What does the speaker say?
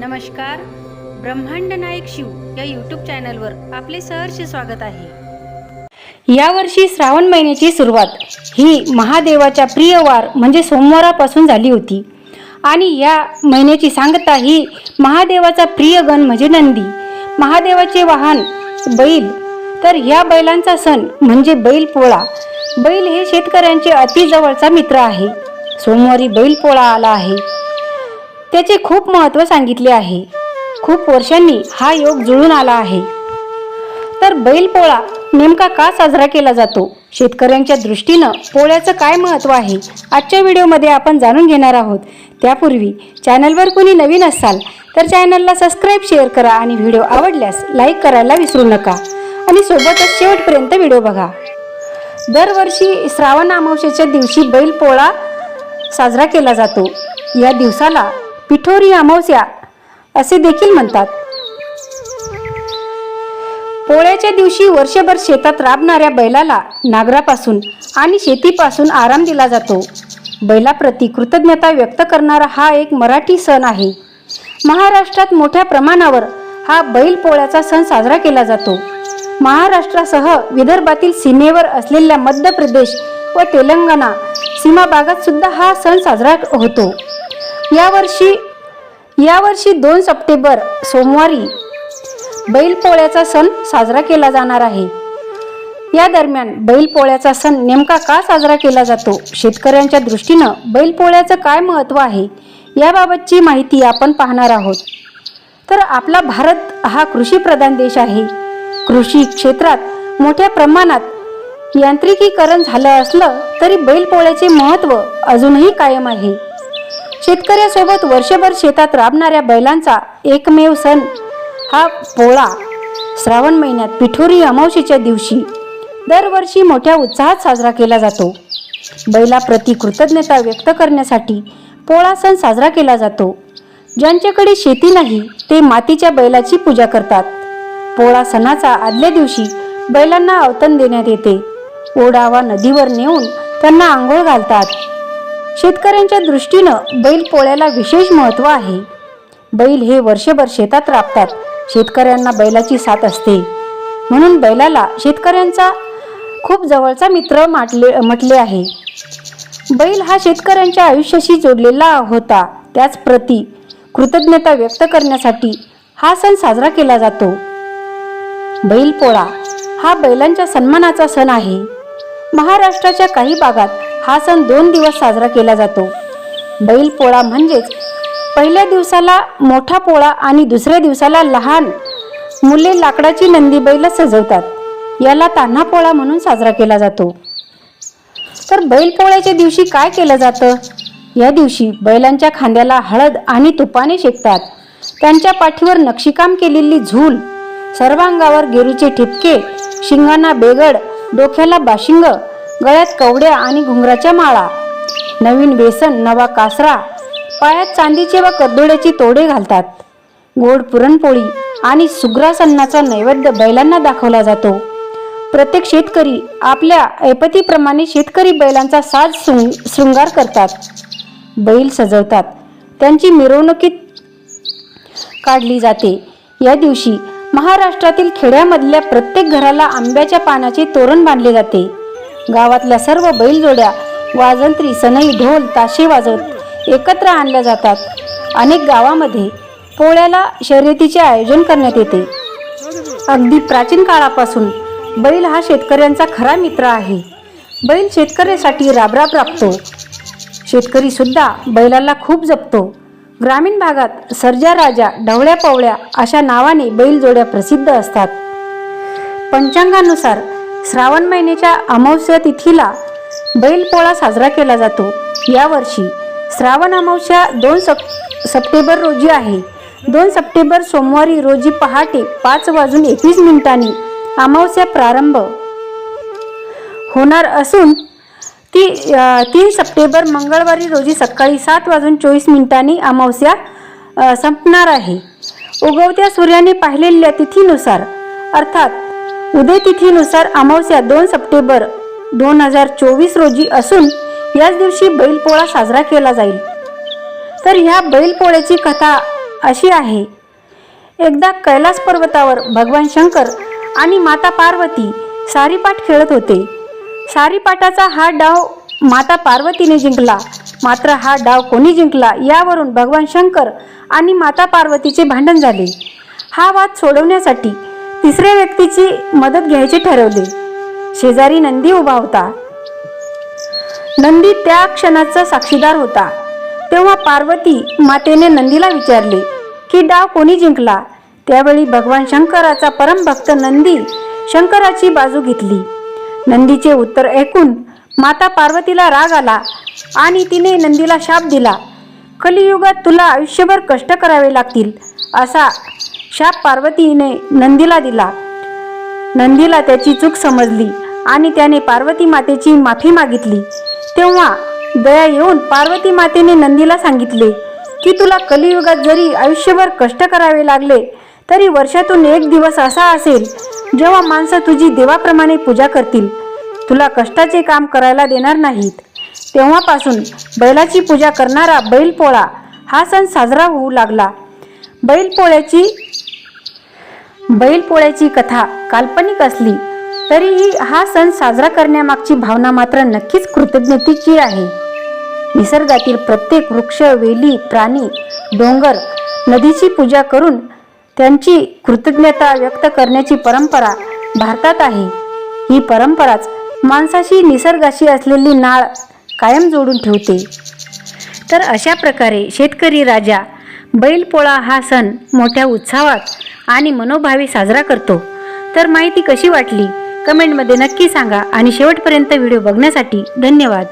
नमस्कार. ब्रह्मांड नायक शिव या यूट्यूब चॅनलवर आपले सहर्ष स्वागत आहे. यावर्षी श्रावण महिन्याची सुरुवात ही महादेवाच्या प्रिय वार म्हणजे सोमवारापासून झाली होती. आणि या महिन्याची सांगता ही महादेवाचा प्रिय गण म्हणजे नंदी. महादेवाचे वाहन बैल. तर ह्या बैलांचा सण म्हणजे बैल पोळा. बैल हे शेतकऱ्यांचे अतिजवळचा मित्र आहे. सोमवारी बैल पोळा आला आहे. त्याचे खूप महत्त्व सांगितले आहे. खूप वर्षांनी हा योग जुळून आला आहे. तर बैलपोळा नेमका का साजरा केला जातो? शेतकऱ्यांच्या दृष्टीनं पोळ्याचं काय महत्त्व आहे? आजच्या व्हिडिओमध्ये आपण जाणून घेणार आहोत. त्यापूर्वी चॅनलवर कोणी नवीन असाल तर चॅनलला सबस्क्राईब शेअर करा आणि व्हिडिओ आवडल्यास लाईक करायला विसरू नका. आणि सोबतच शेवटपर्यंत व्हिडिओ बघा. दरवर्षी श्रावण अमावस्येच्या दिवशी बैलपोळा साजरा केला जातो. या दिवसाला पिठोरी अमावस्या असे देखील म्हणतात. पोळ्याच्या दिवशी वर्षभर शेतात राबणाऱ्या बैलाला नागरापासून आणि शेतीपासून आराम दिला जातो. बैलाप्रती कृतज्ञता व्यक्त करणारा हा एक मराठी सण आहे. महाराष्ट्रात मोठ्या प्रमाणावर हा बैल पोळ्याचा सण साजरा केला जातो. महाराष्ट्रासह विदर्भातील सीमेवर असलेल्या मध्य प्रदेश व तेलंगणा सीमा भागात सुद्धा हा सण साजरा होतो. यावर्षी यावर्षी दोन सप्टेंबर सोमवारी बैलपोळ्याचा सण साजरा केला जाणार आहे. या दरम्यान बैलपोळ्याचा सण नेमका का साजरा केला जातो? शेतकऱ्यांच्या दृष्टीनं बैलपोळ्याचं काय महत्त्व आहे? याबाबतची माहिती आपण पाहणार आहोत. तर आपला भारत हा कृषीप्रधान देश आहे. कृषी क्षेत्रात मोठ्या प्रमाणात यांत्रिकीकरण झालं असलं तरी बैलपोळ्याचे महत्त्व अजूनही कायम आहे. शेतकऱ्यासोबत वर्षभर शेतात राबणाऱ्या बैलांचा एकमेव सण हा पोळा. श्रावण महिन्यात पिठोरी अमावशीच्या दिवशी दरवर्षी मोठ्या उत्साहात साजरा केला जातो. बैलाप्रती कृतज्ञता व्यक्त करण्यासाठी पोळा सण साजरा केला जातो. ज्यांच्याकडे शेती नाही ते मातीच्या बैलाची पूजा करतात. पोळा सणाचा आदल्या दिवशी बैलांना अवतन देण्यात येते. ओढावा नदीवर नेऊन त्यांना आंघोळ घालतात. शेतकऱ्यांच्या दृष्टीनं बैल पोळ्याला विशेष महत्त्व आहे. बैल हे वर्षभर शेतात राबतात. शेतकऱ्यांना बैलाची साथ असते. म्हणून बैलाला शेतकऱ्यांचा खूप जवळचा मित्र माटले म्हटले आहे. बैल हा शेतकऱ्यांच्या आयुष्याशी जोडलेला होता. त्याच प्रती कृतज्ञता व्यक्त करण्यासाठी हा सण साजरा केला जातो. बैलपोळा हा बैलांच्या सन्मानाचा सण आहे. महाराष्ट्राच्या काही भागात हा सण दोन दिवस साजरा केला जातो. बैलपोळा म्हणजेच पहिल्या दिवसाला मोठा पोळा आणि दुसऱ्या दिवसाला लहान मुले लाकडाची नंदी बैल सजवतात. याला तान्हा पोळा म्हणून साजरा केला जातो. तर बैलपोळ्याच्या दिवशी काय केलं जातं? या दिवशी बैलांच्या खांद्याला हळद आणि तुपाने शेकतात. त्यांच्या पाठीवर नक्षीकाम केलेली झूल सर्वांगावर गेरूचे ठिपके शिंगांना बेगड डोक्याला बाशिंग गळ्यात कवड्या आणि घुंगराच्या माळा. नवीन बेसन नवा कासरा. पायात चांदीचे व करदोड्याची तोडे घालतात. गोड पुरणपोळी आणि सुग्रासन्नाचा नैवेद्य बैलांना दाखवला जातो. प्रत्येक शेतकरी आपल्या ऐपतीप्रमाणे शेतकरी बैलांचा साज शृंग शृंगार करतात. बैल सजवतात. त्यांची मिरवणुकीत काढली जाते. या दिवशी महाराष्ट्रातील खेड्यामधल्या प्रत्येक घराला आंब्याच्या पानाचे तोरण बांधले जाते. गावातल्या सर्व बैलजोड्या वाजंत्री सनई ढोल ताशे वाजवत एकत्र आणल्या जातात. अनेक गावामध्ये पोळ्याला शर्यतीचे आयोजन करण्यात येते. अगदी प्राचीन काळापासून बैल हा शेतकऱ्यांचा खरा मित्र आहे. बैल शेतकऱ्यासाठी राबराब राबतो. शेतकरी सुद्धा बैलाला खूप जपतो. ग्रामीण भागात सर्जा राजा ढवळ्या पवळ्या अशा नावाने बैलजोड्या प्रसिद्ध असतात. पंचांगानुसार श्रावण महिन्याच्या अमावस्या तिथीला बैलपोळा साजरा केला जातो. यावर्षी श्रावण अमावस्या दोन सप सप्टेंबर रोजी आहे. दोन सप्टेंबर सोमवारी रोजी पहाटे पाच वाजून एकवीस मिनिटांनी अमावस्या प्रारंभ होणार असून ती तीन सप्टेंबर मंगळवारी रोजी सकाळी सात वाजून चोवीस मिनिटांनी अमावस्या संपणार आहे. उगवत्या सूर्याने पाहिलेल्या तिथीनुसार अर्थात उदय तिथीनुसार अमावस्या दोन सप्टेंबर दोन हजार चोवीस रोजी असून याच दिवशी बैलपोळा साजरा केला जाईल. तर ह्या बैलपोळ्याची कथा अशी आहे. एकदा कैलास पर्वतावर भगवान शंकर आणि माता पार्वती सारीपाट खेळत होते. सारीपाटाचा हा डाव माता पार्वतीने जिंकला. मात्र हा डाव कोणी जिंकला यावरून भगवान शंकर आणि माता पार्वतीचे भांडण झाले. हा वाद सोडवण्यासाठी तिसऱ्या व्यक्तीची मदत घ्यायचे ठरवले. शेजारी नंदी उभा होता. नंदी त्या क्षणाचा साक्षीदार होता. तेव्हा पार्वती मातेने नंदीला विचारले की डाव कोणी जिंकला? त्यावेळी भगवान शंकराचा परमभक्त नंदी शंकराची बाजू घेतली. नंदीचे उत्तर ऐकून माता पार्वतीला राग आला आणि तिने नंदीला शाप दिला. कलियुगात तुला आयुष्यभर कष्ट करावे लागतील असा शाप पार्वतीने नंदीला दिला. नंदीला त्याची चूक समजली आणि त्याने पार्वती मातेची माफी मागितली. तेव्हा दया येऊन पार्वती मातेने नंदीला सांगितले की तुला कलियुगात जरी आयुष्यभर कष्ट करावे लागले तरी वर्षातून एक दिवस असा असेल जेव्हा माणसं तुझी देवाप्रमाणे पूजा करतील. तुला कष्टाचे काम करायला देणार नाहीत. तेव्हापासून बैलाची पूजा करणारा बैलपोळा हा सण साजरा होऊ लागला. बैलपोळ्याची बैलपोळ्याची कथा काल्पनिक असली तरीही हा सण साजरा करण्यामागची भावना मात्र नक्कीच कृतज्ञतेची आहे. निसर्गातील प्रत्येक वृक्ष वेली प्राणी डोंगर नदीची पूजा करून त्यांची कृतज्ञता व्यक्त करण्याची परंपरा भारतात आहे. ही परंपराच माणसाशी निसर्गाशी असलेली नाळ कायम जोडून ठेवते. तर अशा प्रकारे शेतकरी राजा बैलपोळा हा सण मोठ्या उत्साहात आणि मनोभावी साजरा करतो. तर माहिती कशी वाटली? कमेंटमध्ये नक्की सांगा आणि शेवटपर्यंत व्हिडिओ बघण्यासाठी धन्यवाद.